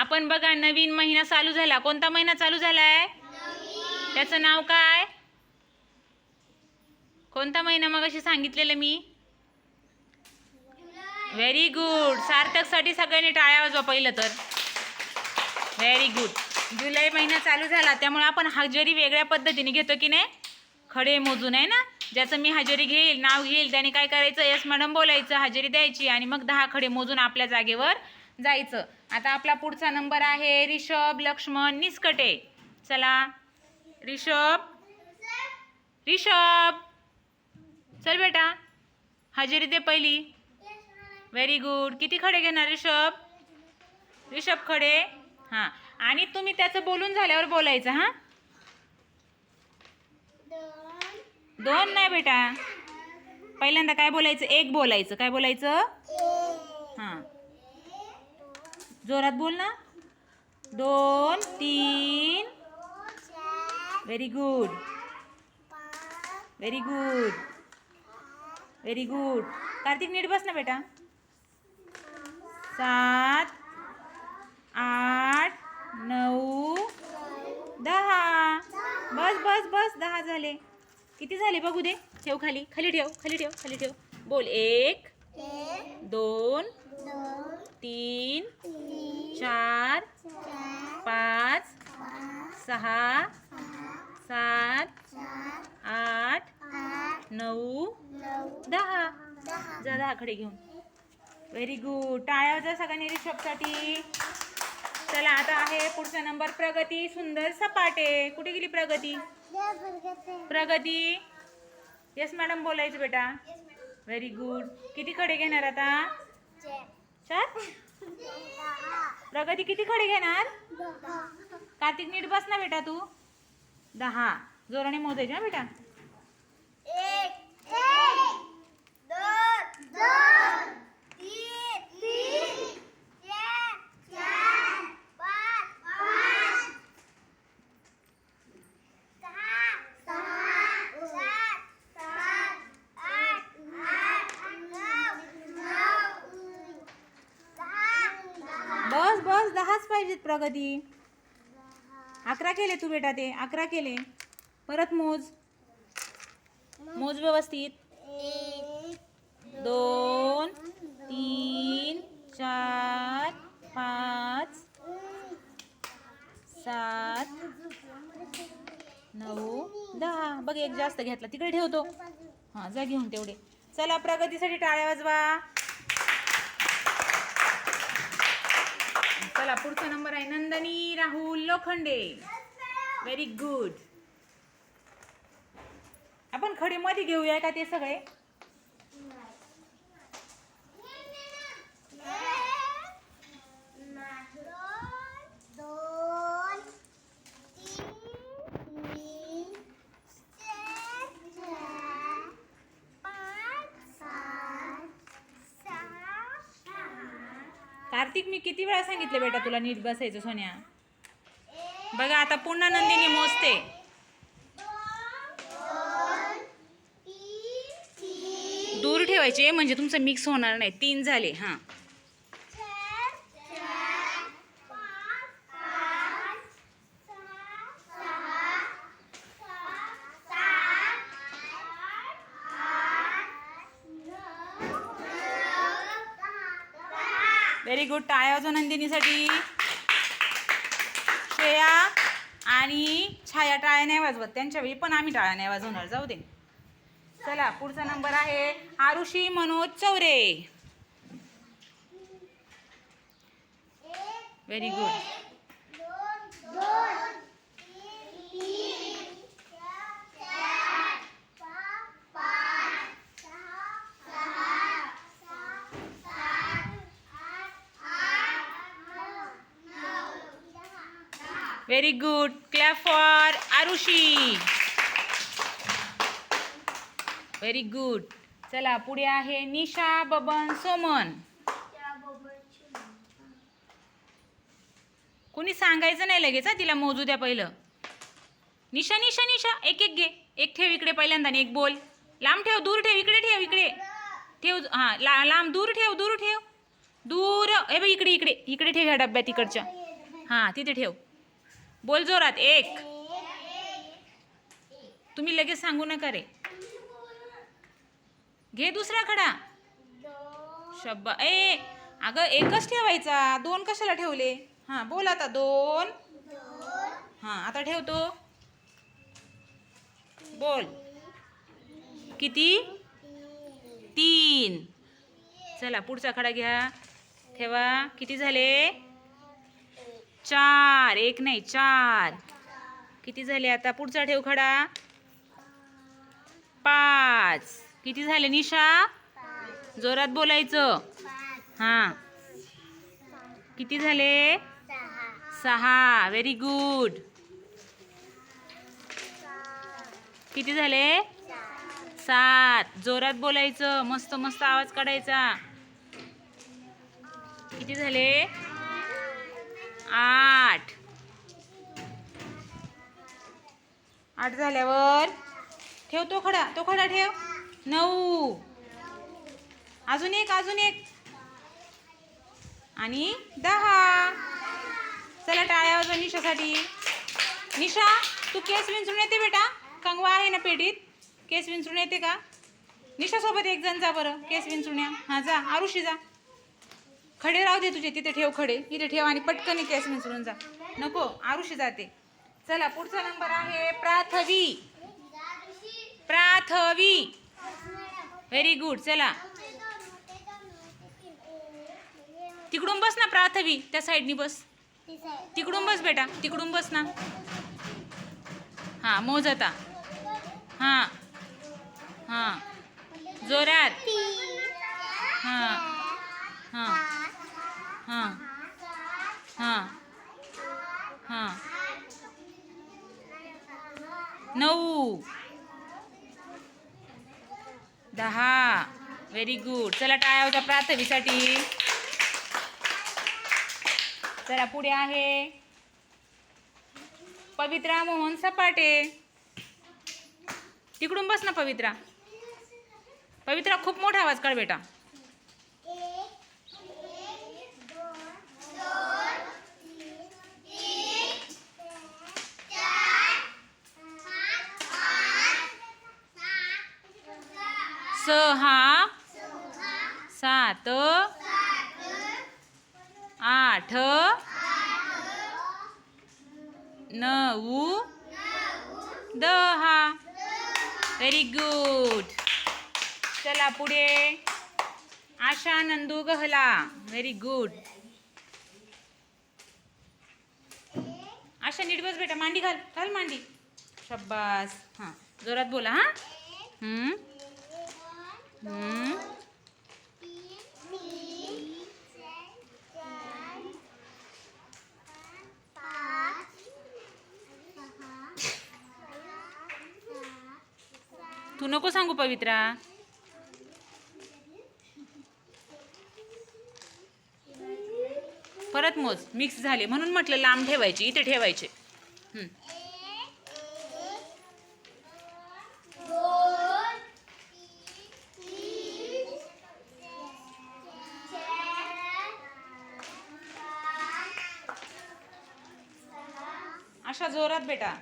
आपण बघा नवीन महिना चालू झाला. कोणता महिना चालू झालाय? त्याचं नाव काय? कोणता महिना मग अशी सांगितलेलं मी? व्हेरी गुड सार्थकसाठी सगळ्यांनी टाळ्या वाजवा पहिलं तर. व्हेरी गुड जुलै महिना चालू झाला त्यामुळे आपण हजेरी वेगळ्या पद्धतीने घेतो की नाही? खडे मोजून आहे ना? ज्याचं मी हजेरी घेईल नाव घेईल त्याने काय करायचं? यस मॅडम बोलायचं हजेरी द्यायची आणि मग दहा खडे मोजून आपल्या जागेवर जायचं. आता आपला पुढचा नंबर आहे रिषभ लक्ष्मण निस्कटे. चला. रिषभ रिषभ चल बेटा. हजेरी दे पहिली. व्हेरी गुड किती खडे घेणार रिषभ रिषभ खडे. हां. आणि तुम्ही त्याचं बोलून झाल्यावर बोलायचं हां? दोन नाही बेटा. पहिल्यांदा काय बोलायचं? एक बोलायचं. काय बोलायचं? जोरात बोल ना. दोन तीन. Very good very good very good Kartik नीट बस ना बेटा. सात आठ नऊ दहा. बस बस बस. दहा झाले. किती झाले बघू दे. ठेव खाली. खाली ठेव खाली ठेव खाली ठेव. बोल एक दोन तीन चार पाच सहा सात आठ नऊ दहा. जा दहा खडे घेऊन. व्हेरी गुड टाळ्या वाजवा सगळ्यांनी रिषभसाठी चला आता आहे पुढचा नंबर प्रगती सुंदर सपाटे. कुठे गेली प्रगती? प्रगती. येस मॅडम बोलायचं बेटा. व्हेरी गुड किती खडे घेणार आता? चार? प्रगती किती खडे घेणार? कार्तिक नीट बस ना बेटा तू. दहा. जोराने मोजायचे ना बेटा. बस बस दहाच पाहिजेत प्रगती. अकरा केले तू बेटा ते अकरा केले. परत मोज. मोज व्यवस्थित. दोन तीन चार पाच सात नऊ दहा. बघ एक जास्त घेतला. तिकडे ठेवतो हां जा घेऊन तेवढे. चला प्रगतीसाठी टाळ्या वाजवा. चला पुढचा नंबर आहे नंदनी राहुल लोखंडे. व्हेरी गुड आपण खडे मध्ये घेऊया का ते सगळे दोन तीन चार पाच सात सहा कार्तिक मी किती वेळा सांगितलं बेटा तुला नीट बसायचं सोन्या? बघा आता पुन्हा नंदिनी मोजते. दूर ठेवायचे म्हणजे तुमचं मिक्स होणार नाही. तीन झाले हां. व्हेरी गुड टाळ्या वाजवा नंदिनीसाठी. श्रेया आणि छाया टाळ्या नाही वाजवत. त्यांच्यावेळी पण आम्ही टाळ्या नाही वाजवणार. जाऊ दे. चला पुढचा नंबर आहे Arushi Manoj Chaure. Very good very good clap for Arushi very good चला पुढे आहे निशा बबन सोमन. कुणी सांगायचं नाही लगेच हा? तिला मोजू द्या पहिलं. निशा निशा निशा. एक एक घे. एक ठेव इकडे पहिल्यांदा एक बोल. लांब ठेव. दूर ठेव. इकडे ठेव. इकडे. ठेव. हां ला लांब. दूर ठेव. दूर ठेव. दूर. हे बघ इकडे इकडे. इकडे ठेव ह्या डब्यात इकडच्या. हां तिथे ठेव. बोल जोरात एक. तुम्ही लगेच सांगू नका रे. घे दुसरा खडा. शब्बा ए अगं एकच ठेवायचा दोन कशाला ठेवले? हां बोल आता दोन. हां आता ठेवतो. बोल. किती? तीन. चला पुढचा खडा घ्या. ठेवा. किती झाले? चार एक नाही चार. किती झाले आता? पुढचा ठेव खडा. पाच. किती झाले निशा? जोरात बोलायचं. हां. किती झाले? सहा. व्हेरी गुड किती झाले? सात. जोरात बोलायचं. मस्त मस्त आवाज काढायचा. किती झाले? आठ. आठ झाल्यावर ठेव तो खडा तो खडा ठेव. नऊ. अजून एक अजून एक. आणि दहा. चला टाळ्या वाजवा निशासाठी. निशा तू केस विंचरून येते बेटा. कंगवा आहे ना पेटीत. केस विंचरून येते का? निशासोबत एक जण जा बरं. केस विंचरून या. हां जा. आरुषी जा. खडे राहू दे तुझे तिथे ठेव खडे इथे ठेव आणि पटकन केस मिसळून जा. नको आरुषी जाते. चला पुढचा नंबर आहे प्राथवी. प्राथवी. व्हेरी गुड चला. तिकडून बस ना प्राथवी त्या साईडनी बस. तिकडून बस बेटा तिकडून बस ना. हां मोजता. हां. हां. जोरात. हां. हां. हां. हां. हां. नऊ. दहा. व्हेरी गुड चला टाळ्या होत्या प्राथमीसाठी चला पुढे आहे. पवित्रा मोहन सपाटे. तिकडून बस ना पवित्रा. पवित्रा खूप मोठा आवाज काढ बेटा. आठ नऊ दहा. व्हेरी गुड चला पुढे. आशा नंदू गहला. व्हेरी गुड आशा नीट बस बेटा. मांडी घाल. घाल मांडी. शब्बास हां. जोरात बोला हां हम्म, हम्म. तू नको सांगू पवित्रा. परत मोज मिक्स झाले. म्हणून म्हटलं लांब ठेवायची इथे ठेवायचे. अशा जोरात बेटा.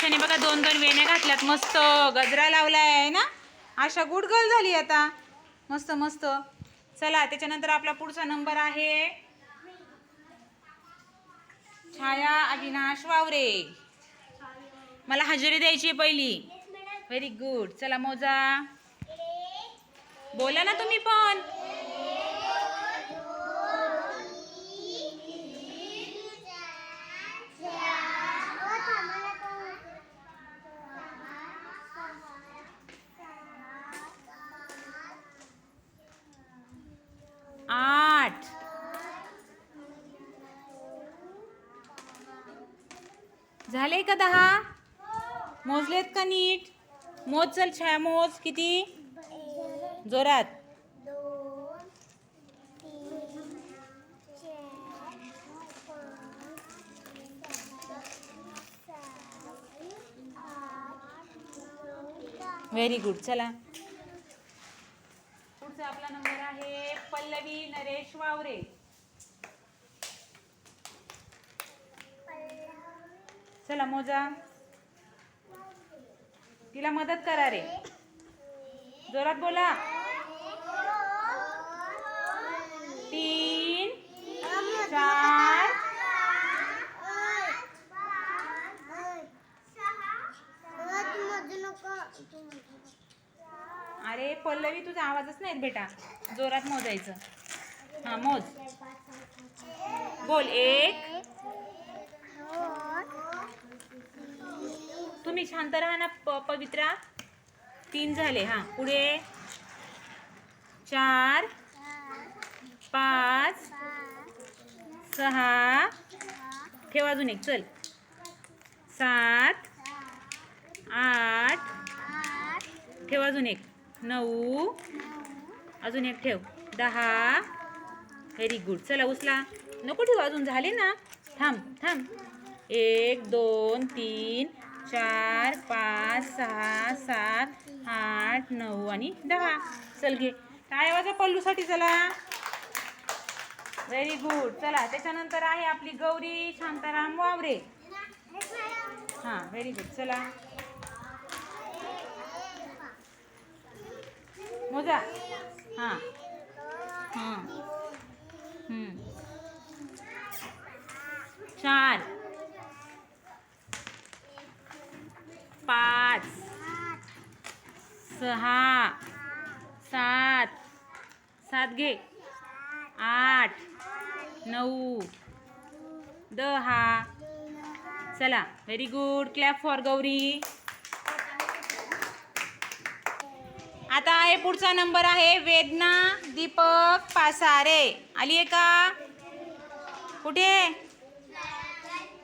आशाने बघा दोन दोन वेण्या घातल्यात. मस्त गजरा लावलाय आहे ना? आशा गुड गर्ल झाली आता. मस्त मस्त. चला त्याच्यानंतर आपला पुढचा नंबर आहे. छाया अविनाश वावरे. मला हजेरी द्यायची आहे पहिली. व्हेरी गुड चला मोजा. बोला ना तुम्ही पण. झाले का दहा? मोजलेत का नीट? मोज चल छाय मोज. किती? जोरात. व्हेरी गुड चला. पुढचा आपला नंबर आहे पल्लवी नरेश वावरे. चला मोजा. तिला मदत करा रे. जोरात बोला. तीन चार अरे पल्लवी तुझा आवाजच नाही बेटा. जोरात मोजायचं. हा मोज. बोल एक तुम्ही शांत राहा ना प पवित्रा. तीन झाले हां. पुढे. चार. पाच. सहा. ठेव अजून एक चल. सात. आठ. ठेव अजून एक. नऊ. अजून एक ठेव. दहा. व्हेरी गुड चला उचला. नको ठेवा अजून झाले ना. थांब थांब. एक दोन तीन. चार पाच सहा सात आठ नऊ आणि दहा. चल घे. काय वाजा पल्लूसाठी चला? व्हेरी गुड चला त्याच्यानंतर आहे आपली गौरी शांताराम वावरे. हां व्हेरी गुड चला. मोजा. हां. हां चार. पाच. सहा. सात. सात घे. आठ. नऊ. दहा. चला very good clap for Gauri. आता आहे पुढचा नंबर आहे वेदना दीपक पासारे. आली आहे का? कुठे?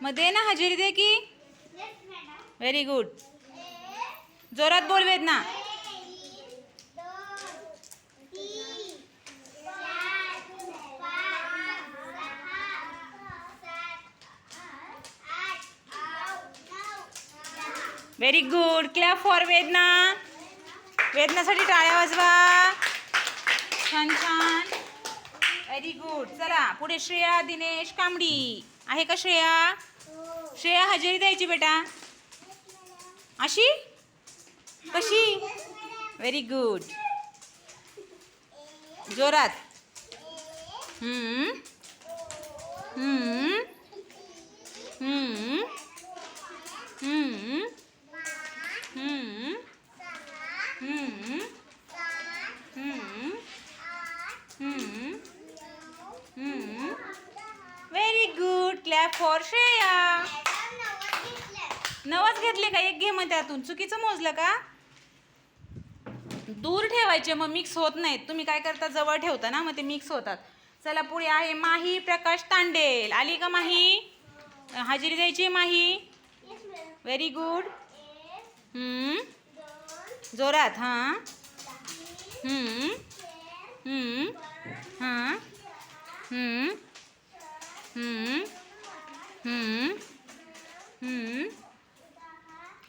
मग दे ना हजेरी दे की? व्हेरी गुड जोरात बोल वेदना. व्हेरी गुड क्लॅप फॉर वेदना. वेदनासाठी टाळ्या वाजवा. छान छान. व्हेरी गुड चला पुढे श्रेया दिनेश कांबडी. आहे का श्रेया? श्रेया हजेरी द्यायची बेटा. अशी? कशी व्हेरी गुड जोरात हम्म. हम्म. हम्म. हम्म. हम्म. हम्म. हम्म. हम्म. हम्म. Very good clap for Shreya नवच घेतले का एक घे मग त्यातून चुकीचं मोजलं का दूर ठेवायचे मग मिक्स होत नाहीत. तुम्ही काय करता? जवळ ठेवता ना मग ते मिक्स होतात. चला पुढे आहे माही प्रकाश तांडेल. आली का माही? हजेरी द्यायची माही? व्हेरी गुड जोरात हां. हां.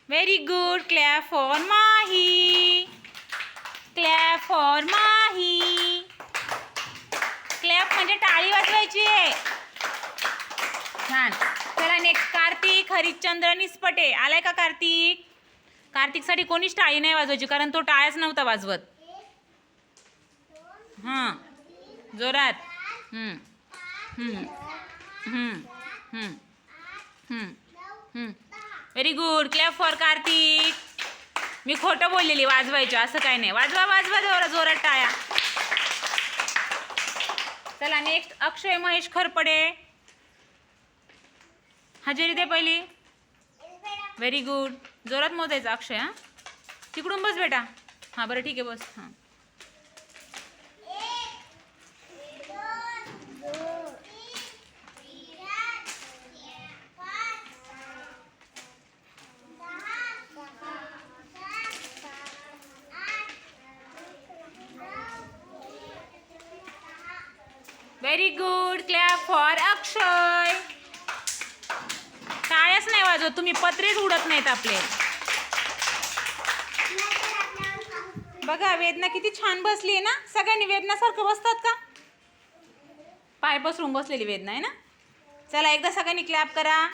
Very good clap for Mahi. For Mahi clap म्हणजे टाळी वाजवायची आहे छान चला नेक्स्ट कार्तिक हरिश्चंद्र निस्पटे आलाय का कार्तिक कार्तिकसाठी कोणीच टाळी नाही वाजवायची कारण तो टाळ्याच नव्हता वाजवत हां जोरात हम्म. हम्म. हम्म. हम्म. हम्म. हम्म. Very good clap for Kartik मी खोटं बोललेली वाजवायची असं काही नाही. वाजवा वाजवा जोरा जोरात टाया चला नेक्स्ट अक्षय महेश खरपडे. हजेरी दे पहिली. व्हेरी गुड जोरात मोजायचं अक्षय हां. तिकडून बस बेटा. हां बरं ठीक आहे बस. हां. Very good clap for Akshay टाळ्याच नाही वाजवत तुम्ही पत्रेच उडत नाहीत आपले. बघा वेदना किती छान बसली आहे ना? सगळ्यांनी वेदनासारखं बसतात का? पाय पसरून बसलेली वेदना आहे ना? चला एकदा सगळ्यांनी क्लॅप करा.